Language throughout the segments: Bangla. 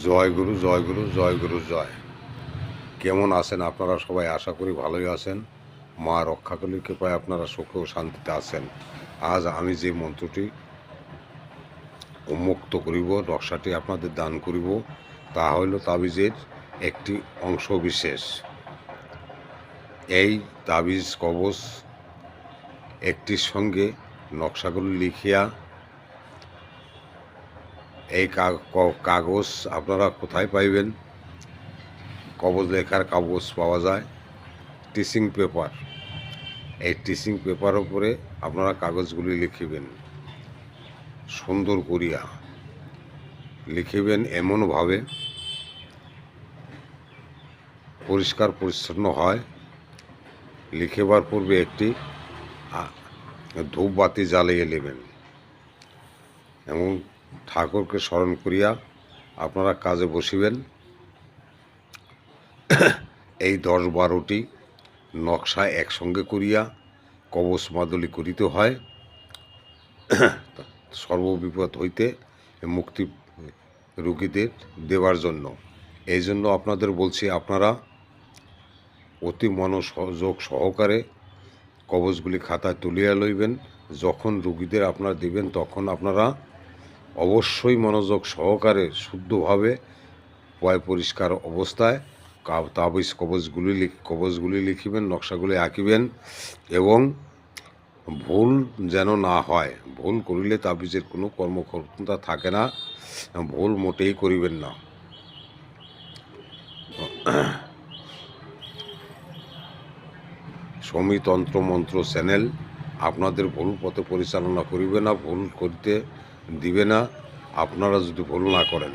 জয় গুরু জয় গুরু জয় গুরু, জয়। কেমন আছেন আপনারা সবাই? আশা করি ভালোই আছেন। মা রক্ষাকলির কৃপায় আপনারা সুখে ও শান্তিতে আছেন। আজ আমি যে মন্ত্রটি উন্মুক্ত করিব, নকশাটি আপনাদের দান করিব, তা হইল তাবিজের একটি অংশ বিশেষ। এই তাবিজ কবচ একটির সঙ্গে নকশাগুলি লিখিয়া এই কাগজ আপনারা কোথায় পাইবেন? কবজ লেখার কাগজ পাওয়া যায়। Teaching paper. এই টিচিং পেপার উপরে আপনারা কাগজগুলি লিখিবেন। সুন্দর করিয়া লিখিবেন এমনভাবে পরিষ্কার পরিচ্ছন্ন হয়। লিখিবার পূর্বে একটি ধূপবাতি জ্বালিয়ে নেবেন। এবং ঠাকুরকে স্মরণ করিয়া আপনারা কাজে বসিবেন। এই দশ বারোটি নকশা একসঙ্গে করিয়া কবচ মাদলি করিতে হয়। সর্ববিপদ হইতে মুক্তি রুগীদের দেওয়ার জন্য। এই জন্য আপনাদের বলছি, আপনারা অতি মনোসহযোগ সহকারে কবচগুলি খাতায় তুলিয়া লইবেন। যখন রুগীদের আপনারা দিবেন, তখন আপনারা অবশ্যই মনোযোগ সহকারে, শুদ্ধভাবে পয় পরিষ্কার অবস্থায় তাবিজ কবচগুলি লিখ কবচগুলি লিখিবেন, নকশাগুলি আঁকিবেন এবং ভুল যেন না হয়। ভুল করিলে তাবিজের কোনো কর্মক্ষমতা থাকে না। ভুল মোটেই করিবেন না। সমিতন্ত্র মন্ত্র চ্যানেল, আপনাদের ভুল পথে পরিচালনা করিবে না। ভুল করতে দিবে না, আপনারা যদি ভুল না করেন।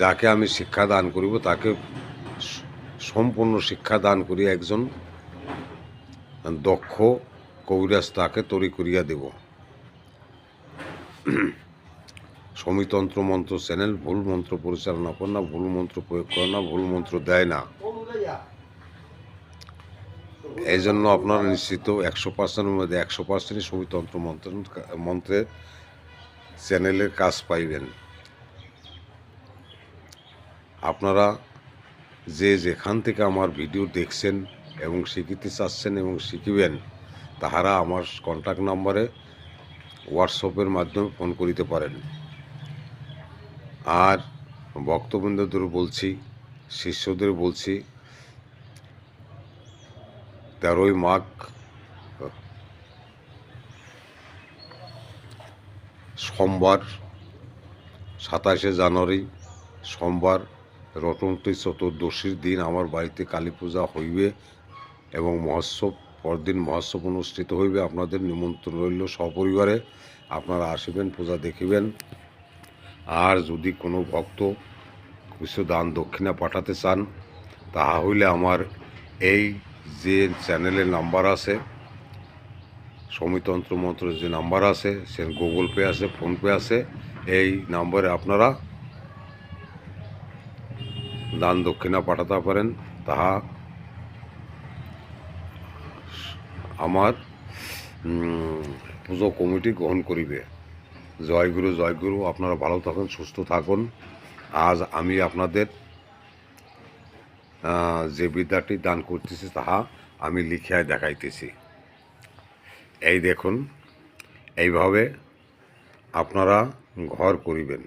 যাকে আমি শিক্ষা দান করিব, তাকে সম্পূর্ণ শিক্ষা দান করি একজন দক্ষ কবিরাজ তাকে তৈরি করিয়া দেব। সমিতন্ত্র মন্ত্র চ্যানেল, ভুল মন্ত্র পরিচালনা করে না, ভুল মন্ত্র প্রয়োগ করে না, ভুল মন্ত্র দেয় না। এই জন্য আপনারা নিশ্চিত একশো পার্সেন্টের মধ্যে একশো পার্সেন্টই সমিতন্ত্র মন্ত্র মন্ত্রের চ্যানেলের কাজ পাইবেন। আপনারা যে যেখান থেকে আমার ভিডিও দেখছেন এবং শিখিতে চাচ্ছেন এবং শিখিবেন, তাহারা আমার কন্ট্যাক্ট নাম্বারে হোয়াটসঅ্যাপের মাধ্যমে ফোন করিতে পারেন। আর ভক্তবৃন্দদের বলছি, শিষ্যদের বলছি তেরোই মাঘ, সোমবার, সাতাশে জানুয়ারি, সোমবার রটন্তী চতুর্দশীর দিন আমার বাড়িতে কালী পূজা হইবে এবং মহোৎসব, পরদিন মহোৎসব অনুষ্ঠিত হইবে। আপনাদের নিমন্ত্রণ রইল সপরিবারে। আপনারা আসিবেন, পূজা দেখিবেন। আর যদি কোনো ভক্ত কিছু দান দক্ষিণা পাঠাতে চান, তাহা হইলে আমার এই যে চ্যানেলের নাম্বার আছে, সমিতন্ত্র মন্ত্রের যে নাম্বার আছে, সে গুগল পে আছে ফোনপে আছে, এই নাম্বারে আপনারা দান দক্ষিণা পাঠাতে পারেন। তাহা আমার পুজো কমিটি গ্রহণ করিবে। জয়গুরু জয়গুরু আপনারা ভালো থাকুন, সুস্থ থাকুন। আজ আমি আপনাদের যে বিদ্যাটি দান করতেছি তাহা আমি লিখিয়ায় দেখাইতেছি। এই দেখুন, এইভাবে আপনারা ঘর করিবেন।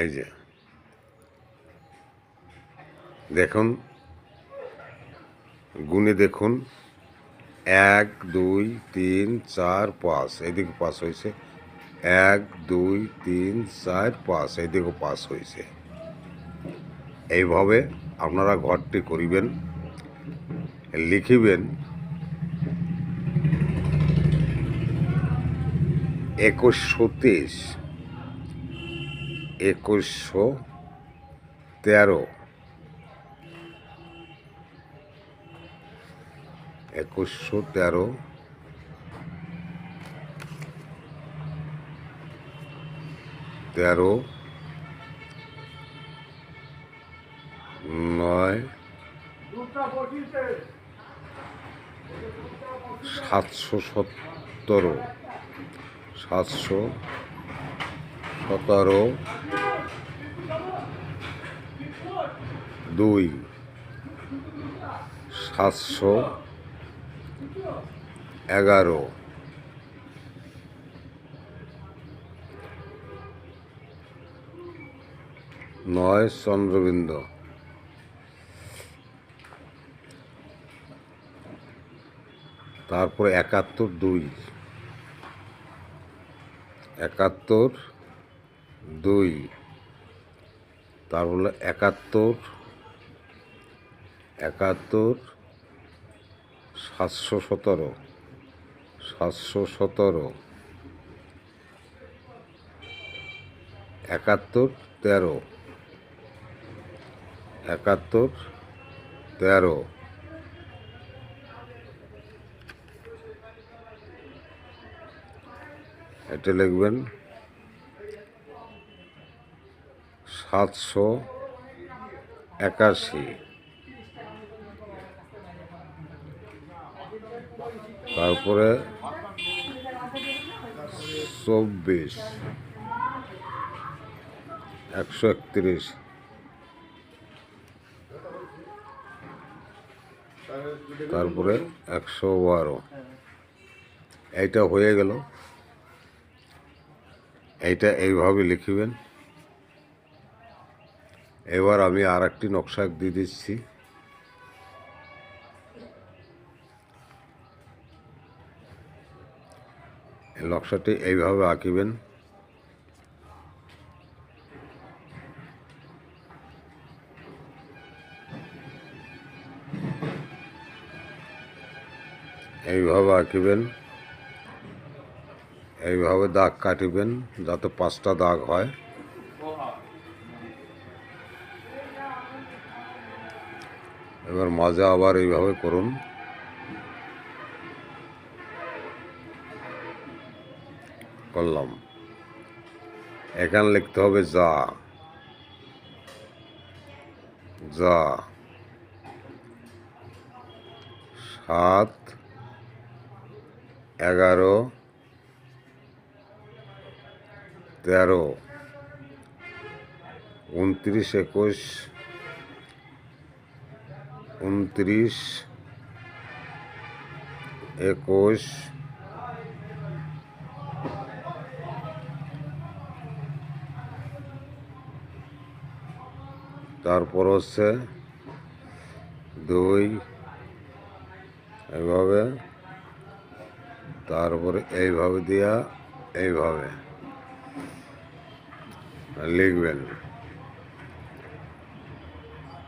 এই যে, দেখুন, গুণে দেখুন, এক, দুই, তিন, চার, পাঁচ এইদিকে পাস হয়েছে। এক, দুই, তিন, চার, পাঁচ এইদিকে পাস হয়েছে। এইভাবে আপনারা ঘরটি করিবেন লিখিবেন। একুশশো তেইশ একুশশো তেরো একুশশো তেরো তেরো সাতশো সত্তর সাতশো সতেরো দুই সাতশো এগারো। নয় চন্দ্রবিন্দু। তারপরে একাত্তর দুই। একাত্তর দুই। তারপরে একাত্তর একাত্তর সাতশো সতেরো সাতশো সতেরো। একাত্তর তেরো একাত্তর তেরো। এটা লিখবেন সাতশো একাশি। তারপরে চব্বিশ। একশো একত্রিশ। তারপরে একশো বারো। এইটা হয়ে গেল। এইটা এইভাবে লিখবেন। এবার আমি আর একটি নকশা দিয়ে দিচ্ছি। নকশাটি এইভাবে আঁকিবেন। এইভাবে আঁকিবেন। এইভাবে দাগ কাটিবেন যাতে পাঁচটা দাগ হয়। এবার মাঝে আবার এইভাবে করুন। করলাম। এখানে লিখতে হবে যা। যা। সাত, এগারো তেরো উনত্রিশ একুশ উনত্রিশ একুশ তারপর হচ্ছে দুই এইভাবে তারপরে এইভাবে দিয়া এইভাবে। লিখবেন।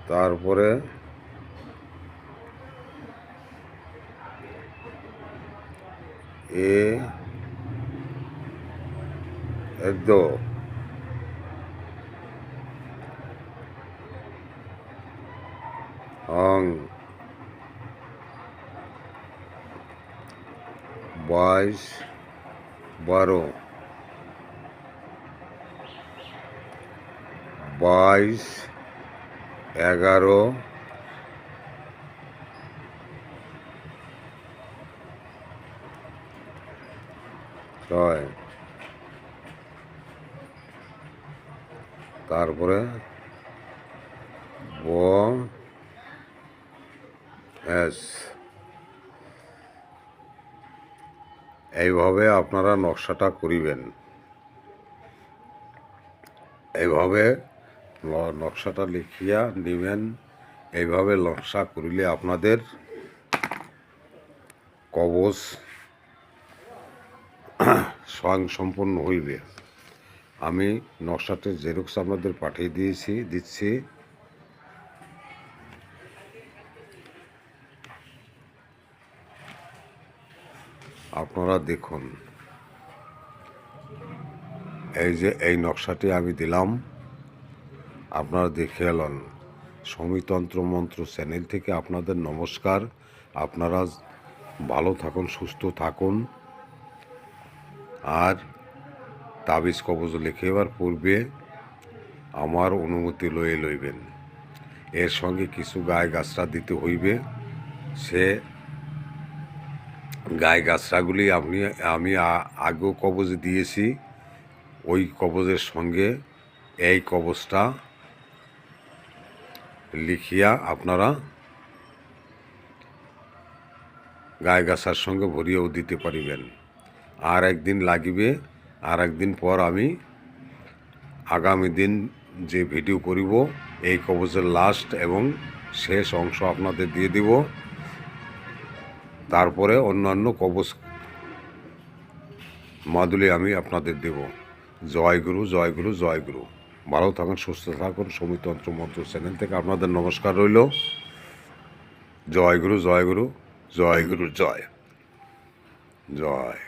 তারপরে এ একদো অং বাইশ বারো বাইশ এগারো ছয়। তারপরে ব এস। এইভাবে আপনারা নকশাটা করিবেন। এইভাবে নকশাটা লিখিয়া নেবেন এইভাবে নকশা করিলে আপনাদের কবচ স্বয়ং সম্পন্ন হইবে। আমি নকশাটি জেরক্স আপনাদের পাঠিয়ে দিয়েছি, দিচ্ছি। আপনারা দেখুন। এই যে, এই নকশাটি আমি দিলাম। আপনারা দেখে এলেন। সমিতন্ত্র মন্ত্র চ্যানেল থেকে আপনাদের নমস্কার। আপনারা ভালো থাকুন, সুস্থ থাকুন। আর তাবিজ কবজ লিখেবার পূর্বে আমার অনুমতি লয়ে লইবেন। এর সঙ্গে কিছু গায়ে গাছরা দিতে হইবে। সে গায়ে গাছরাগুলি আপনি, আমি আগেও কবজ দিয়েছি। ওই কবজের সঙ্গে এই কবজটা লিখিয়া আপনারা গায়ে গাছার সঙ্গে ভরিয়েও দিতে পারিবেন। আর একদিন লাগিবে, আর একদিন পর আমি আগামী দিন যে ভিডিও করিব, এই কবচের লাস্ট এবং শেষ অংশ আপনাদের দিয়ে দিব। তারপরে অন্যান্য কবচ মাদুলি আমি আপনাদের দেব। জয় গুরু জয় গুরু জয় গুরু। ভালো থাকুন, সুস্থ থাকুন সমিতন্ত্র মন্ত্র চ্যানেল থেকে আপনাদের নমস্কার রইল। জয় গুরু জয় গুরু জয় গুরু, জয়। জয়।